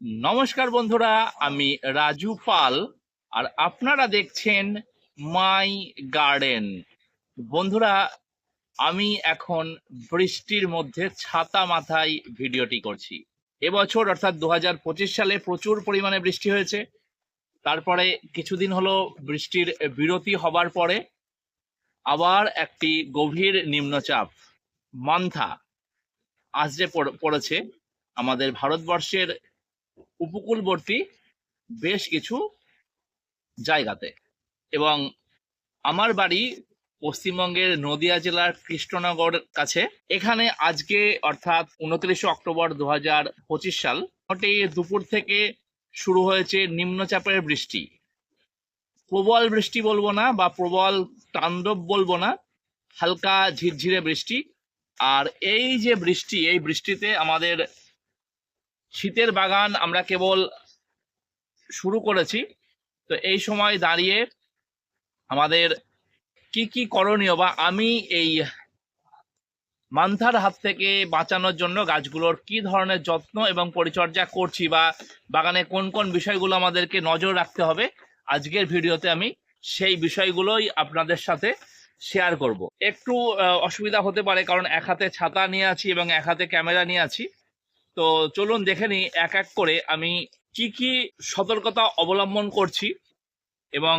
নমস্কার বন্ধুরা, আমি রাজু পাল, আর আপনারা দেখছেন মাই গার্ডেন। বন্ধুরা, আমি এখন বৃষ্টির মধ্যে ছাতা মাথায় ভিডিওটি করছি। এবছর, অর্থাৎ দু হাজার পঁচিশ সালে প্রচুর পরিমাণে বৃষ্টি হয়েছে। তারপরে কিছুদিন হলো বৃষ্টির বিরতি হবার পরে আবার একটি গভীর নিম্নচাপ, মান্থা আজরে পড়েছে আমাদের ভারতবর্ষের উপকূলবর্তী বেশ কিছু জায়গাতে। এবং আমার বাড়ি পশ্চিমবঙ্গের নদিয়া জেলার কৃষ্ণনগর কাছে। এখানে আজকে অর্থাৎ উনত্রিশে অক্টোবর দু হাজার পঁচিশ সাল দুপুর থেকে শুরু হয়েছে নিম্নচাপের বৃষ্টি। প্রবল বৃষ্টি বলব না বা প্রবল তাণ্ডব বলব না, হালকা ঝিরঝিরে বৃষ্টি। আর এই যে বৃষ্টি, এই বৃষ্টিতে আমাদের শীতের বাগান আমরা কেবল শুরু করেছি। তো এই সময় দাঁড়িয়ে আমাদের কি কি করণীয় বা আমি এই মান্থার হাত থেকে বাঁচানোর জন্য গাছগুলোর কি ধরনের যত্ন এবং পরিচর্যা করছি বা বাগানে কোন কোন বিষয়গুলো আমাদেরকে নজর রাখতে হবে, আজকের ভিডিওতে আমি সেই বিষয়গুলোই আপনাদের সাথে শেয়ার করব। একটু অসুবিধা হতে পারে কারণ এক হাতে ছাতা নিয়ে আছি এবং এক হাতে ক্যামেরা নিয়ে আছি। তো চলুন দেখে নিই এক এক করে আমি কি কি সতর্কতা অবলম্বন করছি এবং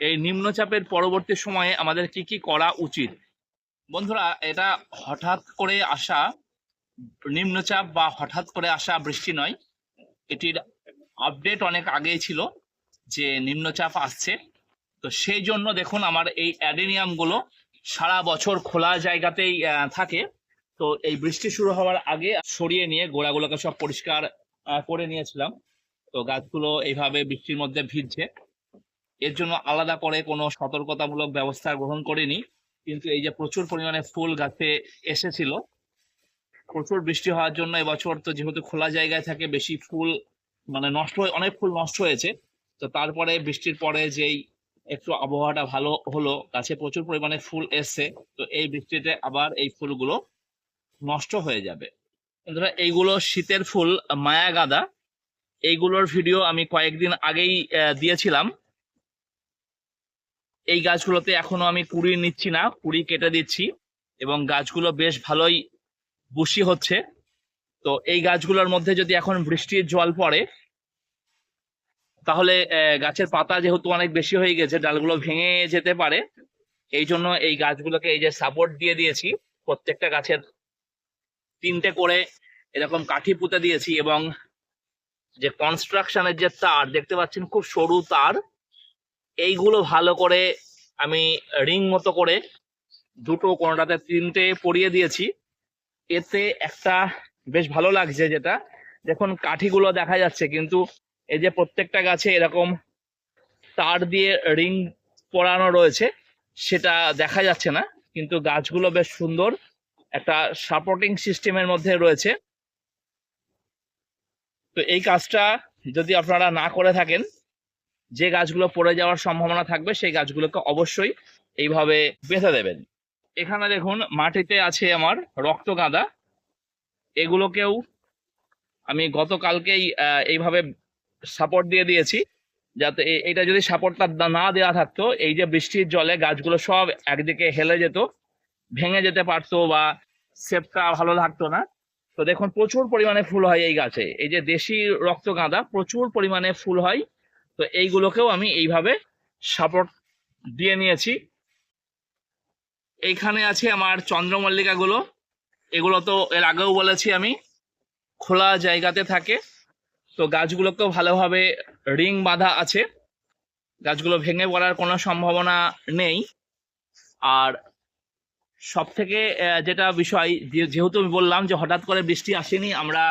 এই নিম্নচাপের পরবর্তী সময়ে আমাদের কি কি করা উচিত। বন্ধুরা, এটা হঠাৎ করে আসা নিম্নচাপ বা হঠাৎ করে আসা বৃষ্টি নয়। এটির আপডেট অনেক আগেই ছিল যে নিম্নচাপ আসছে। তো সেই জন্য দেখুন, আমার এই অ্যাডেনিয়ামগুলো সারা বছর খোলা জায়গাতেই থাকে। তো এই বৃষ্টি শুরু হওয়ার আগে সরিয়ে নিয়ে গোড়াগুলোকে সব পরিষ্কার করে নিয়েছিলাম। তো গাছগুলো এইভাবে বৃষ্টির মধ্যে ভিজছে। এর জন্য আলাদা করে কোনো সতর্কতামূলক ব্যবস্থা গ্রহণ করিনি। কিন্তু এই যে প্রচুর পরিমাণে ফুল গাছে এসেছিল, প্রচুর বৃষ্টি হওয়ার জন্য এবছর তো যেহেতু খোলা জায়গায় থাকে, বেশি ফুল মানে নষ্ট হয়ে, অনেক ফুল নষ্ট হয়েছে। তো তারপরে বৃষ্টির পরে যেই একটু আবহাওয়াটা ভালো হলো, গাছে প্রচুর পরিমাণে ফুল এসছে। তো এই বৃষ্টিতে আবার এই ফুলগুলো নষ্ট হয়ে যাবে। বন্ধুরা, এইগুলো শীতের ফুল, মায়া গাদা। এইগুলোর ভিডিও আমি কয়েকদিন আগেই দিয়েছিলাম। এই গাছগুলোতে এখনও আমি কুড়ি নিচ্ছি না, কুড়ি কেটে দিচ্ছি এবং গাছগুলো বেশ ভালোই বুশি হচ্ছে। তো এই গাছগুলোর মধ্যে যদি এখন বৃষ্টির জল পড়ে, তাহলে গাছের পাতা যেহেতু অনেক বেশি হয়ে গেছে, ডালগুলো ভেঙে যেতে পারে। এই জন্য এই গাছগুলোকে এই যে সাপোর্ট দিয়ে দিয়েছি, প্রত্যেকটা গাছের তিনটে করে এরকম কাঠি পুঁতে দিয়েছি এবং যে কনস্ট্রাকশনের যে তার, দেখতে পাচ্ছেন খুব সরু তার, এইগুলো ভালো করে আমি রিং মতো করে দুটো কোনোটাতে তিনটে পরিয়ে দিয়েছি। এতে একটা বেশ ভালো লাগছে যেটা। দেখুন, কাঠিগুলো দেখা যাচ্ছে, কিন্তু এই যে প্রত্যেকটা গাছে এরকম তার দিয়ে রিং পরানো রয়েছে, সেটা দেখা যাচ্ছে না, কিন্তু গাছগুলো বেশ সুন্দর। একটা সাপোর্টিং সিস্টেমের মধ্যে রয়েছে। তো এই কাজটা যদি আপনারা না করে থাকেন, যে গাছগুলো পড়ে যাওয়ার সম্ভাবনা থাকবে, সেই গাছগুলোকে অবশ্যই এইভাবে বেঁধে দেবেন। এখানে দেখুন, মাটিতে আছে আমার রক্ত গাঁদা। এগুলোকেও আমি গতকালকেই এইভাবে সাপোর্ট দিয়ে দিয়েছি, যাতে এটা যদি সাপোর্টটা না দেওয়া থাকতো, এই যে বৃষ্টির জলে গাছগুলো সব একদিকে হেলে যেত ভেঙে যেতে পারতো বা শেপটা ভালো থাকতো না। তো দেখুন, প্রচুর পরিমাণে ফুল হয় এই গাছে। এই যে দেশি রক্ত গাঁদা, প্রচুর পরিমাণে ফুল হয়। তো এইগুলোকেও আমি এইভাবে সাপোর্ট দিয়ে নিয়েছি। এইখানে আছে আমার চন্দ্রমল্লিকা গুলো এগুলো তো এর আগেও বলেছি আমি, খোলা জায়গাতে থাকে। তো গাছগুলোকেও ভালোভাবে রিং বাঁধা আছে। গাছগুলো ভেঙে পড়ার কোনো সম্ভাবনা নেই। আর সব থেকে যেটা বিষয় যেহেতু আমি বললাম যে হঠাৎ করে বৃষ্টি আসেনি, আমরা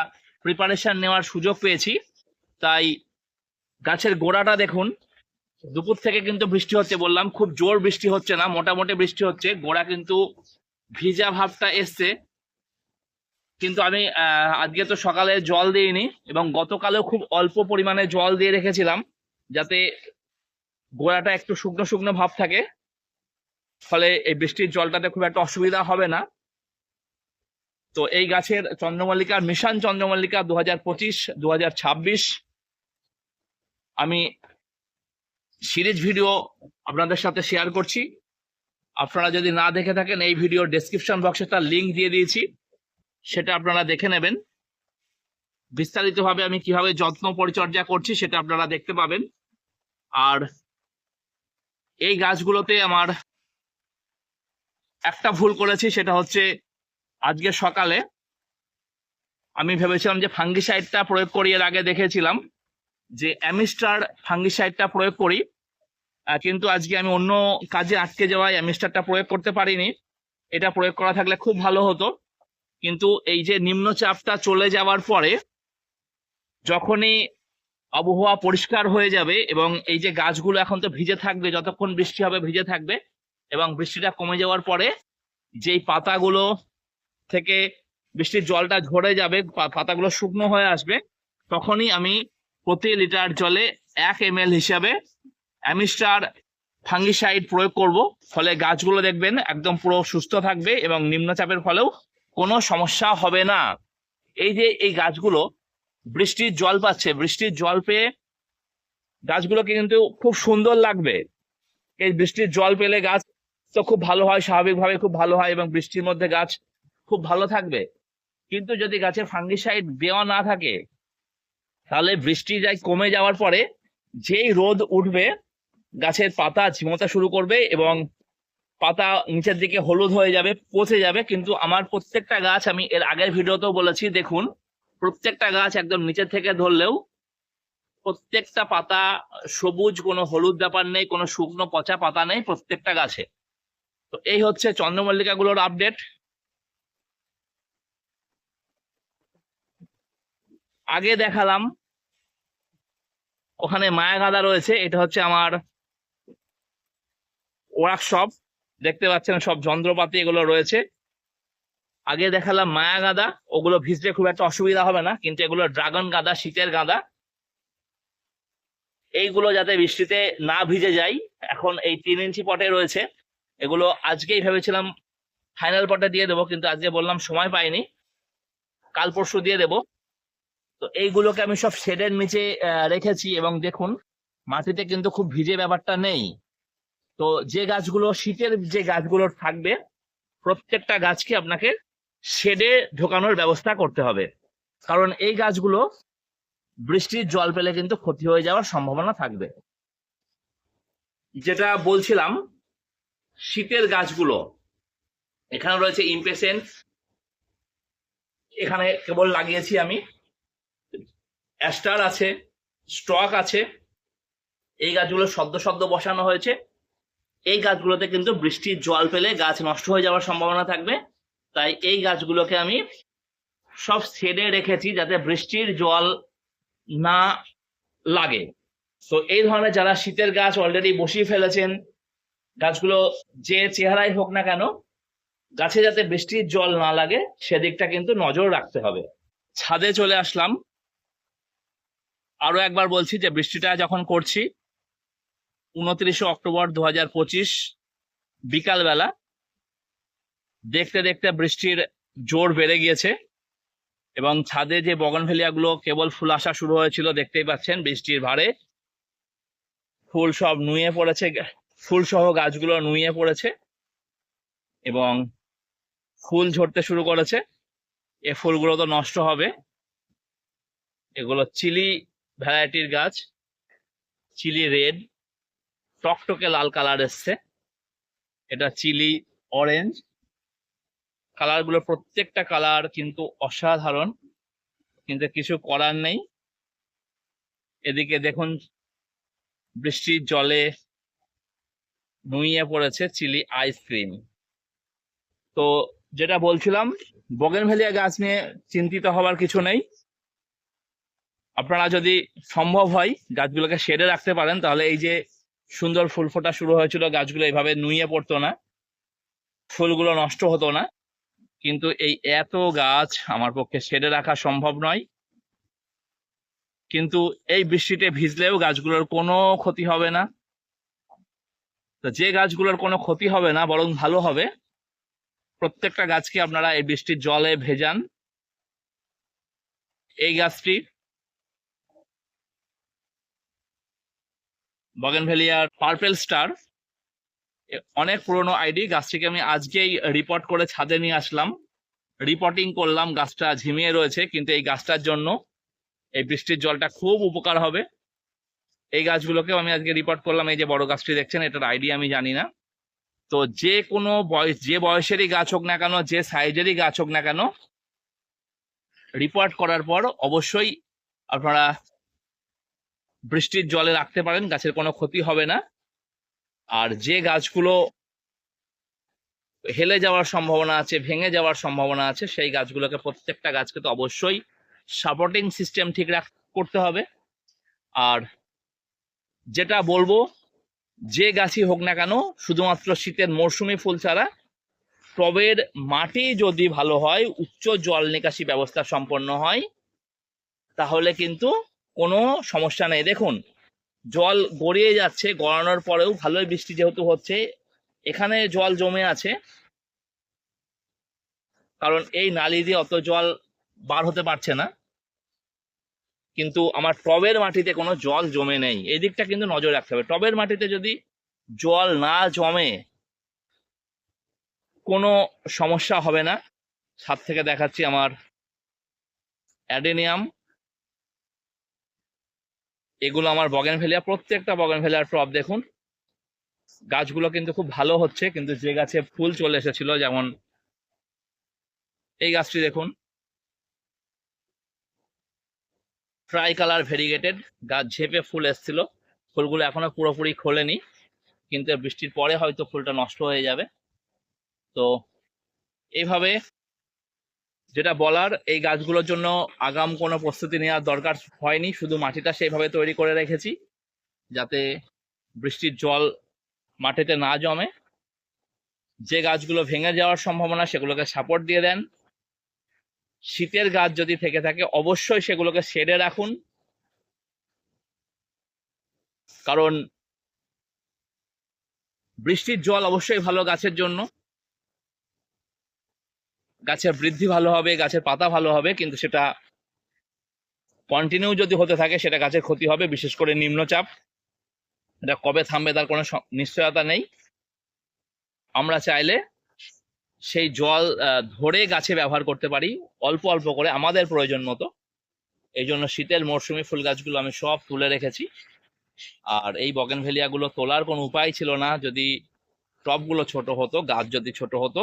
প্রিপারেশন নেওয়ার সুযোগ পেয়েছি। তাই গাছের গোড়াটা দেখুন, দুপুর থেকে কিন্তু বৃষ্টি হচ্ছে বললাম, খুব জোর বৃষ্টি হচ্ছে না, মোটামুটি বৃষ্টি হচ্ছে, গোড়া কিন্তু ভিজা ভাবটা এসছে। কিন্তু আমি আজকে তো সকালে জল দিইনি এবং গতকালেও খুব অল্প পরিমাণে জল দিয়ে রেখেছিলাম, যাতে গোড়াটা একটু শুকনো শুকনো ভাব থাকে। ফলে এই বৃষ্টির জলটাতে খুব একটা অসুবিধা হবে না। তো এই গাছের চন্দ্রমল্লিকা, মিশন চন্দ্রমল্লিকা দু হাজার পঁচিশ দু হাজার ছাব্বিশ। আমি সিরিজ ভিডিও আপনাদের সাথে শেয়ার করছি। আপনারা যদি না দেখে থাকেন, এই ভিডিও ডেসক্রিপশন বক্সে তার লিঙ্ক দিয়ে দিয়েছি। সেটা আপনারা দেখে নেবেন। বিস্তারিতভাবে আমি কীভাবে যত্ন পরিচর্যা করছি সেটা আপনারা দেখতে পাবেন। আর এই গাছগুলোতে আমার একটা ভুল করেছি, সেটা হচ্ছে আজকে সকালে আমি ভেবেছিলাম যে ফাঙ্গিসাইডটা প্রয়োগ করি, এর আগে দেখেছিলাম যে অ্যামিস্টার ফাঙ্গিসাইডটা প্রয়োগ করি কিন্তু আজকে আমি অন্য কাজে আটকে যাওয়ায় অ্যামিস্টারটা প্রয়োগ করতে পারিনি। এটা প্রয়োগ করা থাকলে খুব ভালো হতো। কিন্তু এই যে নিম্নচাপটা চলে যাওয়ার পরে যখনই আবহাওয়া পরিষ্কার হয়ে যাবে এবং এই যে গাছগুলো এখন তো ভিজে থাকবে, যতক্ষণ বৃষ্টি হবে ভিজে থাকবে এবং বৃষ্টিটা কমে যাওয়ার পরে যেই পাতাগুলো থেকে বৃষ্টির জলটা ঝরে যাবে পাতাগুলো শুকনো হয়ে আসবে, তখনই আমি প্রতি লিটার জলে এক এম হিসাবে অ্যামিস্টার ফাঙ্গিসাইড প্রয়োগ করব। ফলে গাছগুলো দেখবেন একদম পুরো সুস্থ থাকবে এবং নিম্নচাপের ফলেও কোনো সমস্যা হবে না। এই যে এই গাছগুলো বৃষ্টির জল পাচ্ছে, বৃষ্টির জল পেয়ে গাছগুলোকে কিন্তু খুব সুন্দর লাগবে। এই বৃষ্টির জল পেলে গাছ তো খুব ভালো হয়, স্বাভাবিকভাবে খুব ভালো হয় এবং বৃষ্টির মধ্যে গাছ খুব ভালো থাকবে। কিন্তু যদি গাছে ফাঙ্গিসাইড দেওয়া না থাকে, তাহলে বৃষ্টি যাই কমে যাওয়ার পরে যেই রোদ উঠবে, গাছের পাতা ঝিমোতে শুরু করবে এবং পাতা নিচের দিকে হলুদ হয়ে যাবে, পচে যাবে। কিন্তু আমার প্রত্যেকটা গাছ, আমি এর আগের ভিডিওতেও বলেছি, দেখুন, প্রত্যেকটা গাছ একদম নিচের থেকে ধরলেও প্রত্যেকটা পাতা সবুজ, কোনো হলুদ ব্যাপার নেই, কোনো শুকনো পচা পাতা নেই প্রত্যেকটা গাছে। তো এই হচ্ছে চন্দ্রমল্লিকাগুলোর আপডেট আগে দেখালাম, ওখানে মায়াগাদা রয়েছে, এটা হচ্ছে আমার ওয়ার্কশপ দেখতে পাচ্ছেন সব যন্ত্রপাতি এগুলো রয়েছে। আগে দেখালাম মায়া গাঁদা, ওগুলো ভিজলে খুব একটা অসুবিধা হবে না, কিন্তু এগুলো ড্রাগন গাঁদা, শীতের গাঁদা। এইগুলো যাতে বৃষ্টিতে না ভিজে যায়, এখন এই তিন ইঞ্চি পটে রয়েছে। এগুলো আজকেই ভেবেছিলাম ফাইনাল পটে দিয়ে দেবো, কিন্তু আজকে বললাম সময় পাইনি। কাল পরশু দিয়ে দেবো। তো এইগুলোকে আমি সব শেডের নিচে রেখেছি এবং দেখুন, মাটিতে কিন্তু খুব ভিজে ব্যাপারটা নেই। তো যে গাছগুলো, শীতের যে গাছগুলো থাকবে, প্রত্যেকটা গাছকে আপনাকে শেডে ঢোকানোর ব্যবস্থা করতে হবে। কারণ এই গাছগুলো বৃষ্টির জল পেলে কিন্তু ক্ষতি হয়ে যাওয়ার সম্ভাবনা থাকবে। যেটা বলছিলাম শীতের গাছগুলো। এখানে রয়েছে ইমপেসেন্ট এখানে কেবল লাগিয়েছি আমি। অ্যাস্টার আছে স্টক আছে। এই গাছগুলো সদ্য সদ্য বসানো হয়েছে। এই গাছগুলোতে কিন্তু বৃষ্টির জল পেলে গাছ নষ্ট হয়ে যাওয়ার সম্ভাবনা থাকবে। তাই এই গাছগুলোকে আমি সব শেডে রেখেছি যাতে বৃষ্টির জল না লাগে। তো এই ধরনের যারা শীতের গাছ অলরেডি বসিয়ে ফেলেছেন গাছগুলো যে চেহারাই হোক না কেন, গাছে যাতে বৃষ্টির জল না লাগে, সেদিকটা কিন্তু নজর রাখতে হবে। ছাদে চলে আসলাম। আরও একবার বলছি যে বৃষ্টিটা যখন করছি, উনত্রিশে অক্টোবর দু হাজার পঁচিশ বিকালবেলা, দেখতে দেখতে বৃষ্টির জোর বেড়ে গিয়েছে এবং ছাদে যে বগনভেলিয়াগুলো কেবল ফুল আসা শুরু হয়েছিল, দেখতেই পাচ্ছেন বৃষ্টির ভারে ফুল সব নুয়ে পড়েছে ফুল সহ গাছগুলো নুয়ে পড়েছে এবং ফুল ঝরতে শুরু করেছে। এ ফুলগুলো তো নষ্ট হবে। এগুলো চিলি ভ্যারাইটির গাছ। চিলি রেড, টকটকে লাল কালার এসছে। এটা চিলি অরেঞ্জ। কালারগুলো প্রত্যেকটা কালার কিন্তু অসাধারণ। কিন্তু কিছু করার নেই। এদিকে দেখুন, বৃষ্টির জলে নুইয়ে পড়েছে চিলি আইসক্রিম তো যেটা বলছিলাম বগেনভেলিয়া গাছ নিয়ে চিন্তিত হবার কিছু নেই। আপনারা যদি সম্ভব হয় গাছগুলোকে শেডে রাখতে পারেন, তাহলে এই যে সুন্দর ফুল ফোটা শুরু হয়েছিল, গাছগুলো এইভাবে নুয়ে পড়তো না। ফুলগুলো নষ্ট হতো না। কিন্তু এই এত গাছ আমার পক্ষে শেডে রাখা সম্ভব নয়। কিন্তু এই বৃষ্টিতে ভিজলেও গাছগুলোর কোনো ক্ষতি হবে না। তো যে গাছগুলোর কোনো ক্ষতি হবে না, বরং ভালো হবে, প্রত্যেকটা গাছকে আপনারা এই বৃষ্টির জলে ভেজান। এই গাছটি বগেনভেলিয়ার পার্পেল স্টার অনেক পুরনো আইডি, গাছটিকে আমি আজকেই রিপোর্ট করে ছাদে নিয়ে আসলাম। রিপোর্টিং করলাম গাছটা ঝিমিয়ে রয়েছে, কিন্তু এই গাছটার জন্য এই বৃষ্টির জলটা খুব উপকার হবে। এই গাছগুলোকেও আমি আজকে রিপোর্ট করলাম, এই যে বড় গাছটি দেখছেন, এটার আইডি আমি জানি না। তো যে কোনো বয়স, যে বয়সেরই গাছ হোক না কেন, যে সাইজেরই গাছ হোক না কেন রিপোর্ট করার পর অবশ্যই আপনারা বৃষ্টির জলে রাখতে পারেন, গাছের কোনো ক্ষতি হবে না। আর যে গাছগুলো হেলে যাওয়ার সম্ভাবনা আছে, ভেঙে যাওয়ার সম্ভাবনা আছে, সেই গাছগুলোকে প্রত্যেকটা গাছকে তো অবশ্যই সাপোর্টিং সিস্টেম ঠিক রাখ, করতে হবে। আর যেটা বলব, যে গাছই হোক না কেন, শুধুমাত্র শীতের মরশুমি ফুল ছাড়া, টবের মাটি যদি ভালো হয়, উচ্চ জল নিকাশি ব্যবস্থা সম্পন্ন হয়, তাহলে কিন্তু কোনো সমস্যা নেই। দেখুন, জল গড়িয়ে যাচ্ছে, গড়ানোর পরেও ভালোই বৃষ্টি যেহেতু হচ্ছে, এখানে জল জমে আছে, কারণ এই নালি দিয়ে অত জল বার হতে পারছে না। কিন্তু আমার টবের মাটিতে কোনো জল জমে নেই। এই দিকটা কিন্তু নজর রাখতে হবে। টবের মাটিতে যদি জল না জমে, কোনো সমস্যা হবে না। ছাদ থেকে দেখাচ্ছি আমার অ্যাডেনিয়াম। এগুলো আমার বগেনভেলিয়া প্রত্যেকটা বগেনভেলিয়ার টব দেখুন। গাছগুলো কিন্তু খুব ভালো হচ্ছে, কিন্তু যে গাছে ফুল চলে এসেছিল, যেমন এই গাছটি দেখুন। ট্রাই কালার ভেরিগেটেড গাছ ঝেপে ফুল এসছিল। ফুলগুলো এখনও পুরোপুরি খোলেনি, কিন্তু বৃষ্টির পরে হয়তো ফুলটা নষ্ট হয়ে যাবে। তো এইভাবে যেটা বলার, এই গাছগুলোর জন্য আগাম কোনো প্রস্তুতি নেওয়ার দরকার হয়নি, শুধু মাটিটা সেইভাবে তৈরি করে রেখেছি, যাতে বৃষ্টির জল মাটিতে না জমে। যে গাছগুলো ভেঙে যাওয়ার সম্ভাবনা, সেগুলোকে সাপোর্ট দিয়ে দেন। শীতের গাছ যদি থেকে থাকে, অবশ্যই সেগুলোকে সেরে রাখুন। কারণ বৃষ্টির জল অবশ্যই ভালো গাছের জন্য। গাছের বৃদ্ধি ভালো হবে, গাছের পাতা ভালো হবে, কিন্তু সেটা কন্টিনিউ যদি হতে থাকে, সেটা গাছের ক্ষতি হবে, বিশেষ করে নিম্নচাপ। এটা কবে থামবে তার কোনো নিশ্চয়তা নেই। আমরা চাইলে সেই জল ধরে গাছে ব্যবহার করতে পারি, অল্প অল্প করে আমাদের প্রয়োজন মতো। এই জন্য শীতের মরশুমি ফুল গাছগুলো আমি সব তুলে রেখেছি। আর এই বগেনভেলিয়াগুলো তোলার কোনো উপায় ছিল না। যদি টবগুলো ছোট হতো, গাছ যদি ছোট হতো,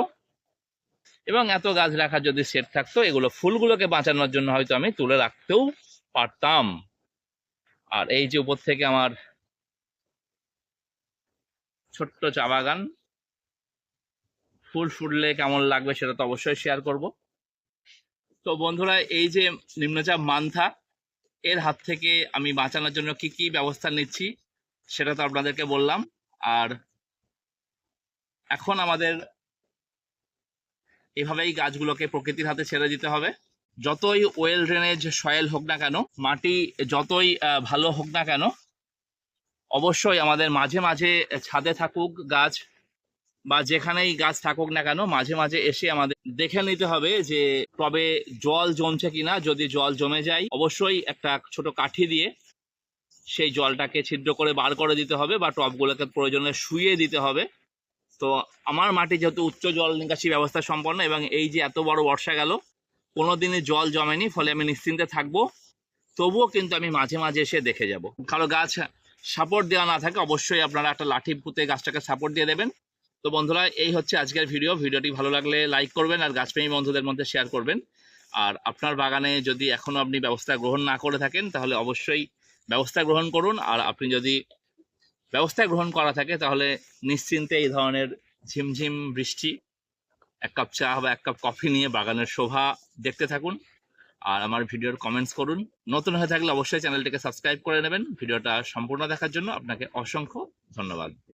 এবং এত গাছ রাখার যদি সেট থাকতো, এগুলো ফুলগুলোকে বাঁচানোর জন্য হয়তো আমি তুলে রাখতেও পারতাম। আর এই যে উপর থেকে আমার ছোট্ট চা বাগান ফুল ফুটলে কেমন লাগবে সেটা তো অবশ্যই শেয়ার করব। তো বন্ধুরা, এই যে নিম্নচাপ মান্থা, এর হাত থেকে আমি বাঁচানোর জন্য কি কি ব্যবস্থা নিচ্ছি সেটা তো আপনাদেরকে বললাম। আর এখন আমাদের এভাবেই গাছগুলোকে প্রকৃতির হাতে ছেড়ে দিতে হবে। যতই ওয়েল ড্রেনেজ সয়েল হোক না কেন, মাটি যতই ভালো হোক না কেন, অবশ্যই আমাদের মাঝে মাঝে ছাদে থাকুক গাছ বা যেখানেই গাছ থাকুক না কেন, মাঝে মাঝে এসে আমাদের দেখে নিতে হবে যে টবে জল জমছে কিনা। যদি জল জমে যায়, অবশ্যই একটা ছোট কাঠি দিয়ে সেই জলটাকে ছিদ্র করে বার করে দিতে হবে বা টবগুলোকে প্রয়োজনে শুয়ে দিতে হবে। তো আমার মাটি যেহেতু উচ্চ জল নিকাশি ব্যবস্থা সম্পন্ন এবং এই যে এত বড় বর্ষা গেল, কোনোদিনই জল জমেনি, ফলে আমি নিশ্চিন্তে থাকব। তবুও কিন্তু আমি মাঝে মাঝে এসে দেখে যাব। কারও গাছ সাপোর্ট দেওয়া না থাকে, অবশ্যই আপনারা একটা লাঠি পুঁতে গাছটাকে সাপোর্ট দিয়ে দেবেন। তো বন্ধুরা, এই হচ্ছে আজকের ভিডিও ভিডিওটি ভালো লাগলে লাইক করবেন আর গাছপ্রেমী বন্ধুদের মধ্যে শেয়ার করবেন। আর আপনার বাগানে যদি এখনও আপনি ব্যবস্থা গ্রহণ না করে থাকেন, তাহলে অবশ্যই ব্যবস্থা গ্রহণ করুন। আর আপনি যদি ব্যবস্থা গ্রহণ করা থাকে, তাহলে নিশ্চিন্তে এই ধরনের ঝিমঝিম বৃষ্টি, এক কাপ চা বা এক কাপ কফি নিয়ে বাগানের শোভা দেখতে থাকুন। আর আমার ভিডিওর কমেন্টস করুন। নতুন হয়ে থাকলে অবশ্যই চ্যানেলটিকে সাবস্ক্রাইব করে নেবেন। ভিডিওটা সম্পূর্ণ দেখার জন্য আপনাকে অসংখ্য ধন্যবাদ।